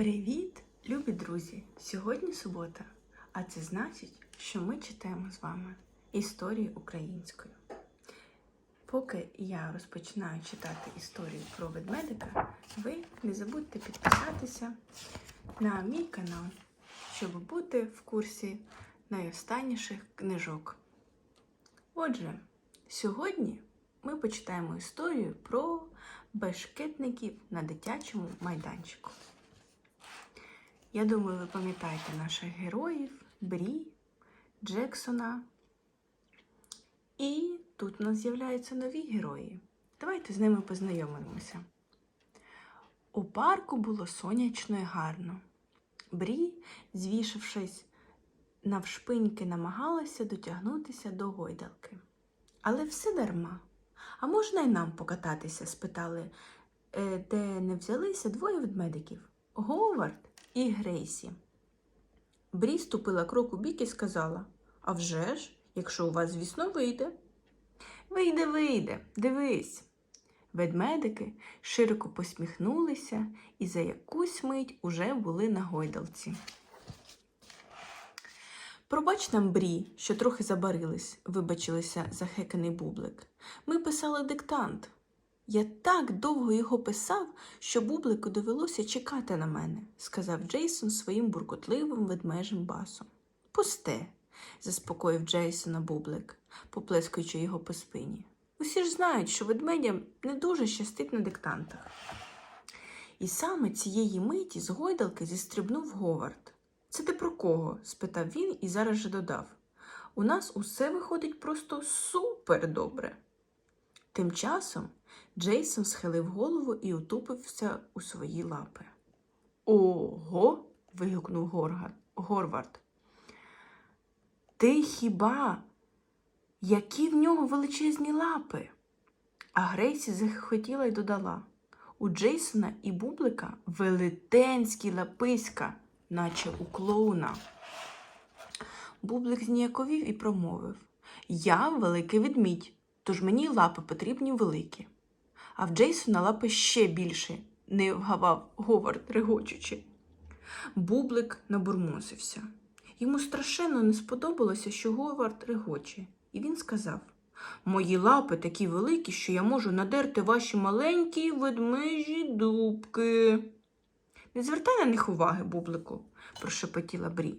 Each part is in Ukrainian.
Привіт, любі друзі! Сьогодні субота, а це значить, що ми читаємо з вами історію українською. Поки я розпочинаю читати історію про ведмедика, ви не забудьте підписатися на мій канал, щоб бути в курсі найостанніших книжок. Отже, сьогодні ми почитаємо історію про бешкетників на дитячому майданчику. Я думаю, ви пам'ятаєте наших героїв Брі, Джексона. І тут у нас з'являються нові герої. Давайте з ними познайомимося. У парку було сонячно і гарно. Брі, звішавшись навшпиньки, намагалася дотягнутися до гойдалки. Але все дарма. А можна й нам покататися? спитали, е, де не взялися двоє ведмедиків Говард і Грейсі. Брі ступила крок у бік і сказала: А вже ж, якщо у вас, звісно, вийде. Вийде, вийде, дивись. Ведмедики широко посміхнулися і за якусь мить уже були на гойдалці. Пробач нам, Брі, що трохи забарились, вибачилися захеканий бублик. Ми писали диктант. Я так довго його писав, що бублику довелося чекати на мене, сказав Джейсон своїм буркотливим ведмежим басом. Пусте, заспокоїв Джейсона бублик, поплескуючи його по спині. Усі ж знають, що ведмедям не дуже щастить на диктантах. І саме цієї миті з гойдалки зістрибнув Говард. Це ти про кого? спитав він і зараз же додав. У нас усе виходить просто супер добре. Тим часом Джейсон схилив голову і утупився у свої лапи. Ого. вигукнув. Горвард. Ти хіба? Які в нього величезні лапи? А Грейсі захотіла й додала. У Джейсона і Бублика велетенські лаписька, наче у клоуна. Бублик зніяковів і промовив Я великий ведмідь, тож мені лапи потрібні великі. А в Джейсона лапи ще більше, не вгавав Говард, регочучи. Бублик набурмосився. Йому страшенно не сподобалося, що Говард регоче, і він сказав Мої лапи такі великі, що я можу надерти ваші маленькі ведмежі дубки. Не звертай на них уваги, бублику, прошепотіла Брі,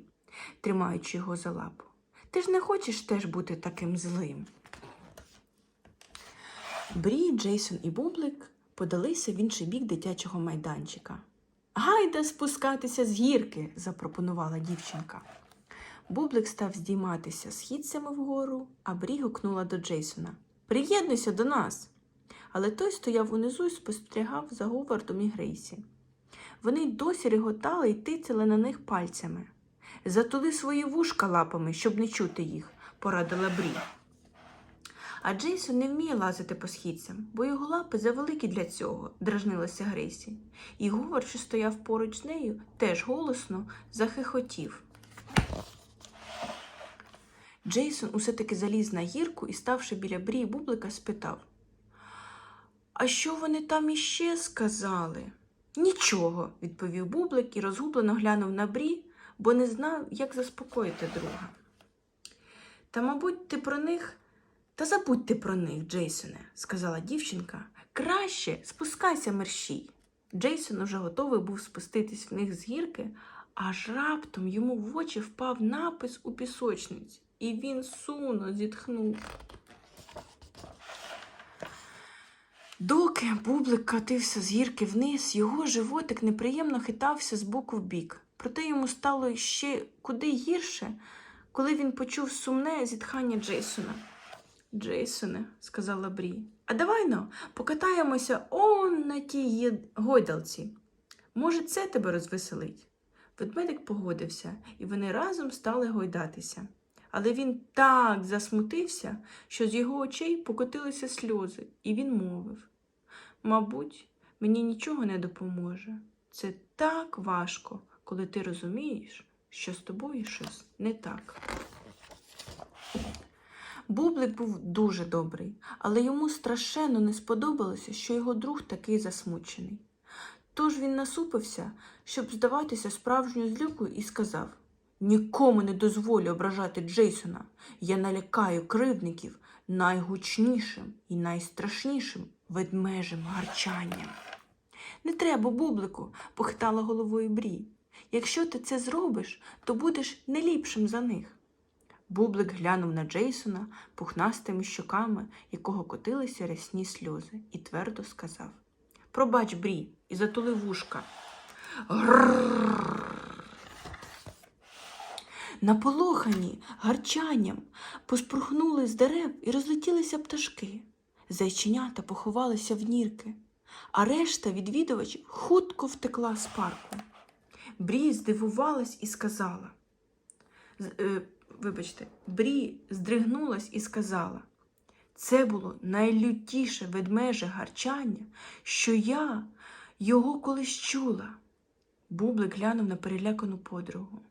тримаючи його за лапу. Ти ж не хочеш теж бути таким злим. Брі, Джейсон і Бублик подалися в інший бік дитячого майданчика. Гайда спускатися з гірки, запропонувала дівчинка. Бублик став здійматися східцями вгору, а Брі гукнула до Джейсона Приєднуйся до нас. Але той стояв унизу і спостерігав за Говардом і Грейсі. Вони й досі реготали й тицяли на них пальцями. Затули свої вушка лапами, щоб не чути їх, порадила Брі. А Джейсон не вміє лазити по східцям, бо його лапи завеликі для цього, дражнилася Грейсі. І Говард, що стояв поруч з нею, теж голосно захихотів. Джейсон усе таки заліз на гірку і, ставши біля Брі Бублика, спитав А що вони там іще сказали? Нічого, відповів Бублик і розгублено глянув на Брі, бо не знав, як заспокоїти друга. Та, мабуть, ти про них. Та забудь ти про них, Джейсоне, сказала дівчинка. Краще спускайся мерщій. Джейсон уже готовий був спуститись в них з гірки, аж раптом йому в очі впав напис у пісочниці, і він сумно зітхнув. Доки бублик катився з гірки вниз, його животик неприємно хитався з боку в бік. Проте йому стало ще куди гірше, коли він почув сумне зітхання Джейсона. Джейсоне, сказала Брі, а давай но покатаємося он на тій гойдалці. Може, це тебе розвеселить? Ведмедик погодився, і вони разом стали гойдатися. Але він так засмутився, що з його очей покотилися сльози, і він мовив Мабуть, мені нічого не допоможе. Це так важко, коли ти розумієш, що з тобою щось не так. Бублик був дуже добрий, але йому страшенно не сподобалося, що його друг такий засмучений. Тож він насупився, щоб здаватися справжньою злюкою, і сказав Нікому не дозволю ображати Джейсона. Я налякаю кривдників найгучнішим і найстрашнішим ведмежим гарчанням. Не треба, бублику, похитала головою Брі. Якщо ти це зробиш, то будеш не ліпшим за них. Бублик глянув на Джейсона пухнастими щоками, якого котилися рясні сльози, і твердо сказав Пробач, Брі, і затули вушка. Наполохані гарчанням поспрухнули з дерев і розлетілися пташки. Зайченята поховалися в нірки, а решта відвідувачів хутко втекла з парку. Брі здивувалась і сказала. Вибачте, Брі здригнулась і сказала. Це було найлютіше ведмеже гарчання, що я його колись чула. Бублик глянув на перелякану подругу.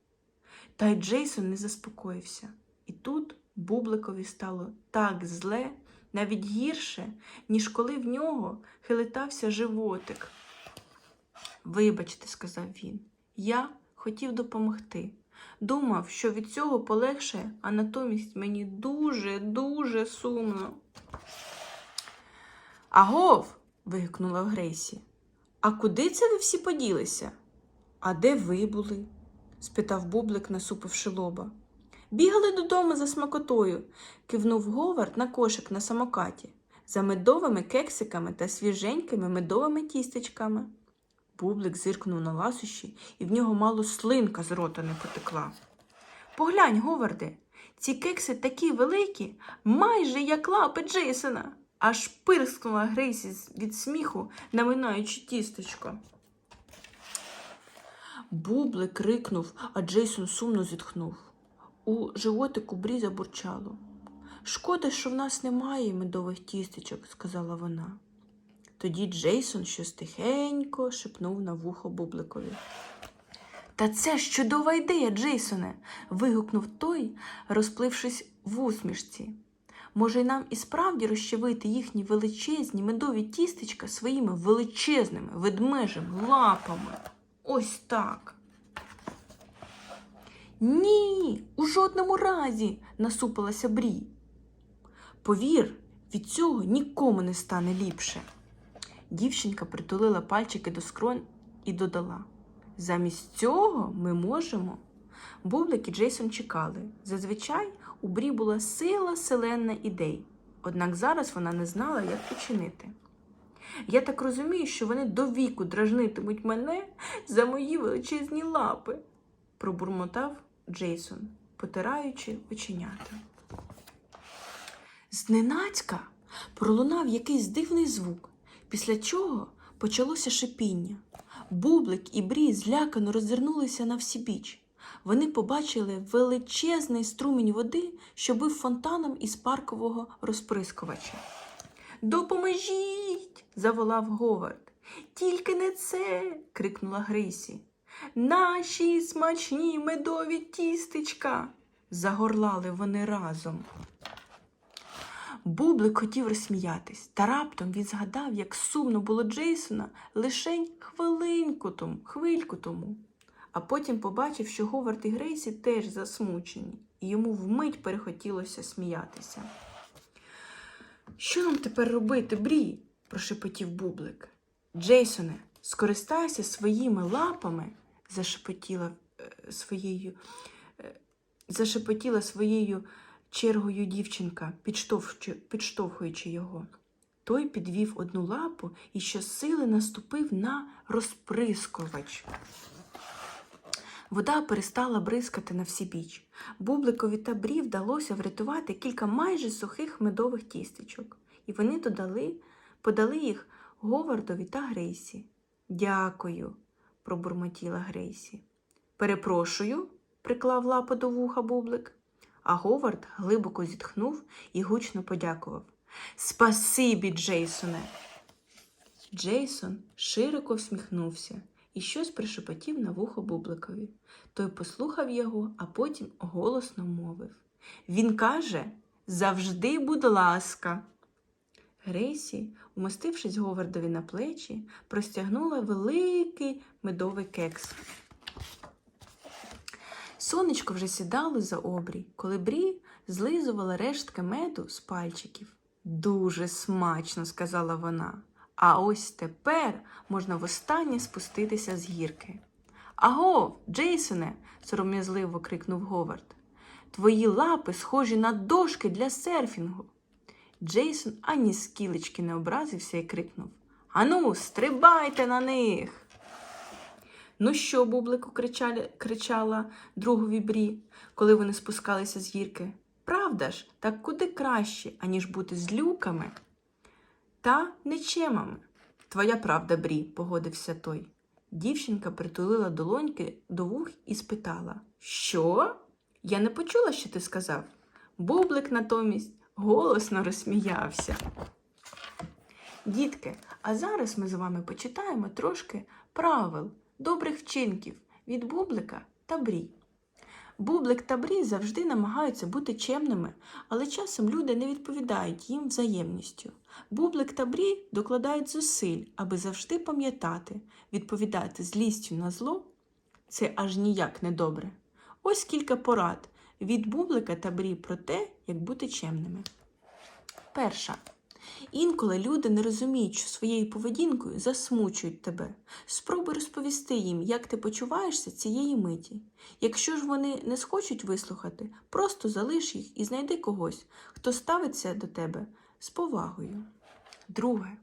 Та й Джейсон не заспокоївся. І тут Бубликові стало так зле, навіть гірше, ніж коли в нього хилитався животик. Вибачте, сказав він, я хотів допомогти. Думав, що від цього полегшає, а натомість мені дуже, дуже сумно. Агов. вигукнула Грейсі. А куди це ви всі поділися? А де ви були? спитав Бублик, насупивши лоба. Бігали додому за смакотою, кивнув Говард на кошик на самокаті, за медовими кексиками та свіженькими медовими тістечками. Бублик зиркнув на ласощі, і в нього мало слинка з рота не потекла. Поглянь, Говарде, ці кекси такі великі, майже як лапи Джейсона. Аж пирскнула Грейсі від сміху, наминаючи тістечко. Бублик крикнув, а Джейсон сумно зітхнув. У животику Брі забурчало. Шкода, що в нас немає медових тістечок, сказала вона. Тоді Джейсон щось тихенько шепнув на вухо Бубликові. Та це чудова ідея, Джейсоне. вигукнув той, розплившись в усмішці. Може, й нам і справді розчавити їхні величезні медові тістечка своїми величезними ведмежими лапами. Ось так. Ні, у жодному разі, насупилася Брі. Повір, від цього нікому не стане ліпше. Дівчинка притулила пальчики до скронь і додала: Замість цього ми можемо. Бублик і Джейсон чекали. Зазвичай у Брі була сила селена ідей, однак зараз вона не знала, як учинити. Я так розумію, що вони до віку дражнитимуть мене за мої величезні лапи, пробурмотав Джейсон, потираючи оченята. Зненацька пролунав якийсь дивний звук, після чого почалося шипіння. Бублик і Брі злякано роззирнулися на всі біч. Вони побачили величезний струмінь води, що бив фонтаном із паркового розприскувача. Допоможіть! заволав Говард. Тільки не це. крикнула Грейсі. Наші смачні медові тістечка. загорлали вони разом. Бублик хотів розсміятись, та раптом він згадав, як сумно було Джейсона лишень хвилинку тому, хвильку тому. А потім побачив, що Говард і Грейсі теж засмучені, і йому вмить перехотілося сміятися. Що нам тепер робити, Брі? прошепотів Бублик. Джейсоне, скористайся своїми лапами, зашепотіла е, своєю, е, зашепотіла своєю чергою дівчинка, підштовхуючи, його. Той підвів одну лапу і щосили наступив на розприскувач. Вода перестала бризкати на всі біч. Бубликові та брі вдалося врятувати кілька майже сухих медових тістечок, і вони додали, подали їх Говардові та Грейсі. Дякую, пробурмотіла Грейсі. Перепрошую, приклав лапу до вуха Бублик. А Говард глибоко зітхнув і гучно подякував. Спасибі, Джейсоне. Джейсон широко всміхнувся і щось пришепотів на вухо Бубликові. Той послухав його, а потім голосно мовив. Він каже завжди, будь ласка. Грейсі, умостившись Говардові на плечі, простягнула великий медовий кекс. Сонечко вже сідало за обрій, коли Брі злизувала рештки меду з пальчиків. Дуже смачно, сказала вона. А ось тепер можна востаннє спуститися з гірки. Аго, Джейсоне, сором'язливо крикнув Говард. Твої лапи схожі на дошки для серфінгу. Джейсон ані скілечки не образився і крикнув Ану, стрибайте на них. Ну що, бублику, кричали, кричала другові Брі, коли вони спускалися з гірки. Правда ж, так куди краще, аніж бути з люками та нечемами. Твоя правда, Брі, погодився той. Дівчинка притулила долоньки до вух і спитала Що? Я не почула, що ти сказав. Бублик натомість голосно розсміявся. Дітки, а зараз ми з вами почитаємо трошки правил добрих вчинків від Бублика та Брі. Бублик та Брі завжди намагаються бути чемними, але часом люди не відповідають їм взаємністю. Бублик та Брі докладають зусиль, аби завжди пам'ятати, відповідати злістю на зло це аж ніяк не добре. Ось кілька порад від Бублика та Брі про те, як бути чемними. Перша. Інколи люди не розуміють, що своєю поведінкою засмучують тебе. Спробуй розповісти їм, як ти почуваєшся цієї миті. Якщо ж вони не схочуть вислухати, просто залиш їх і знайди когось, хто ставиться до тебе з повагою. Друге.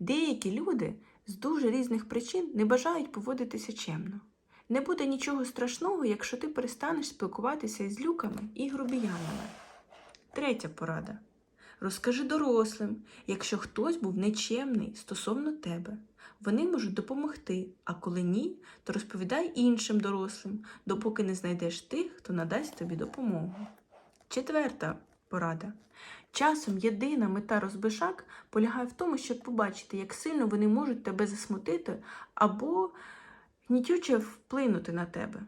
Деякі люди з дуже різних причин не бажають поводитися чемно. Не буде нічого страшного, якщо ти перестанеш спілкуватися із люками і грубіянами. Третя порада. Розкажи дорослим, якщо хтось був нечемний стосовно тебе. Вони можуть допомогти, а коли ні, то розповідай іншим дорослим, допоки не знайдеш тих, хто надасть тобі допомогу. Четверта порада. Часом єдина мета розбишак полягає в тому, щоб побачити, як сильно вони можуть тебе засмутити або гнітюче вплинути на тебе.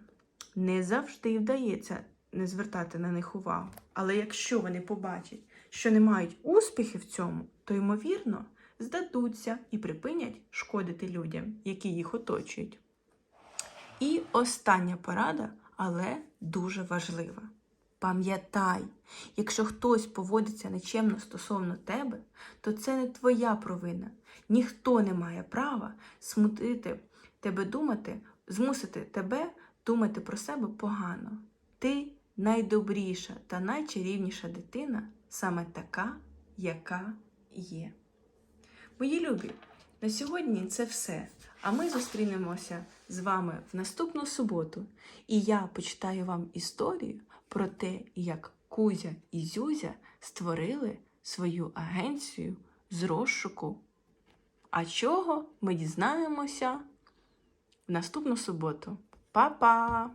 Не завжди вдається не звертати на них увагу. Але якщо вони побачать, що не мають успіхів в цьому, то, ймовірно, здадуться і припинять шкодити людям, які їх оточують. І остання порада, але дуже важлива. Пам'ятай, якщо хтось поводиться нечемно стосовно тебе, то це не твоя провина. Ніхто не має права смутити тебе думати, змусити тебе думати про себе погано. Ти найдобріша та найчарівніша дитина саме така, яка є. Мої любі, на сьогодні це все. А ми зустрінемося з вами в наступну суботу. І я почитаю вам історію про те, як Кузя і Зюзя створили свою агенцію з розшуку. А чого ми дізнаємося в наступну суботу. Па-па!